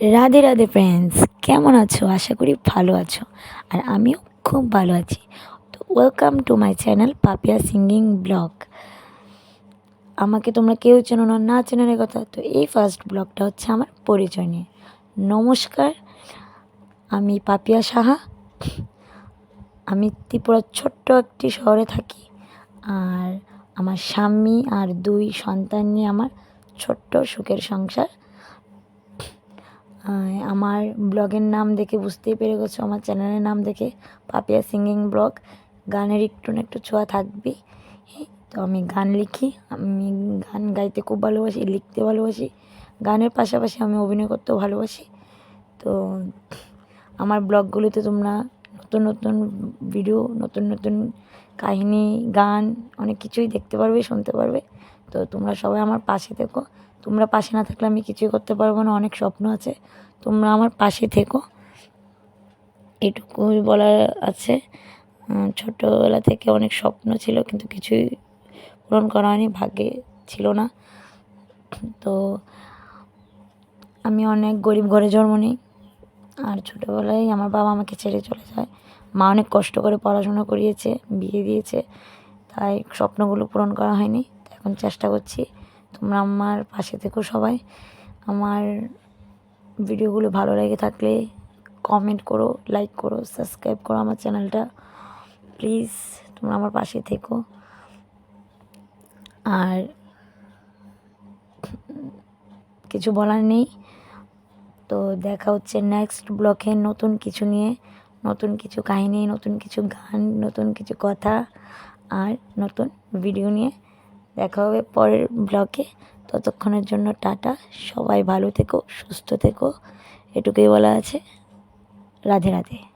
Radhe Radhe friends কেমন আছো? আশা করি ভালো আছো। আর আমিও খুব ভালো আছি। তো welcome to my channel Papiya singing vlog আমাকে তোমরা কেউ চেনো না না চেনার কথা, তো এই ফার্স্ট ব্লগটা হচ্ছে আমার পরিচয় নিয়ে। নমস্কার, আমি পাপিয়া সাহা। আমি ত্রিপুরার ছোট্ট একটি শহরে থাকি। আর আমার স্বামী আর দুই সন্তান নিয়ে আমার ছোট্ট সুখের সংসার আমার ব্লগের নাম দেখে বুঝতেই পেরে গেছো, আমার চ্যানেলের নাম দেখে পাপিয়া সিঙ্গিং ব্লগ। গানের একটু না একটু ছোঁয়া থাকবেই তো আমি গান লিখি, আমি গান গাইতে খুব ভালোবাসি, লিখতে ভালোবাসি। গানের পাশাপাশি আমি অভিনয় করতেও ভালোবাসি। তো আমার ব্লগগুলিতে তোমরা নতুন নতুন ভিডিও, নতুন নতুন কাহিনী, গান, অনেক কিছুই দেখতে পারবে, শুনতে পারবে। তো তোমরা সবাই আমার পাশে থেকো। তোমরা পাশে না থাকলে আমি কিছুই করতে পারব না, অনেক স্বপ্ন আছে। তোমরা আমার পাশে থেকো। এটুকুই বলার আছে। ছোটোবেলা থেকে অনেক স্বপ্ন ছিল কিন্তু কিছুই পূরণ করা হয়নি, ভাগ্যে ছিল না। তো আমি অনেক গরিব ঘরে জন্ম নিই। আর ছোটোবেলায় আমার বাবা আমাকে ছেড়ে চলে যায়। মা অনেক কষ্ট করে পড়াশোনা করিয়েছে, বিয়ে দিয়েছে। তাই স্বপ্নগুলো পূরণ করা হয়নি। এখন চেষ্টা করছি। তোমরা আমার পাশে থেকো সবাই। আমার ভিডিওগুলো ভালো লেগে থাকলে কমেন্ট করো লাইক করো সাবস্ক্রাইব করো আমার চ্যানেলটা। প্লিজ তোমরা আমার পাশে থেকো। আর কিছু বলার নেই। তো দেখা হচ্ছে নেক্সট ব্লকে নতুন কিছু নিয়ে, নতুন কিছু কাহিনী, নতুন কিছু গান, নতুন কিছু কথা, আর নতুন ভিডিও নিয়ে। দেখা হবে পরের ব্লগে। ততক্ষণের জন্য টাটা। সবাই ভালো থেকো, সুস্থ থেকো। এটুকুই বলা আছে। রাধে রাধে।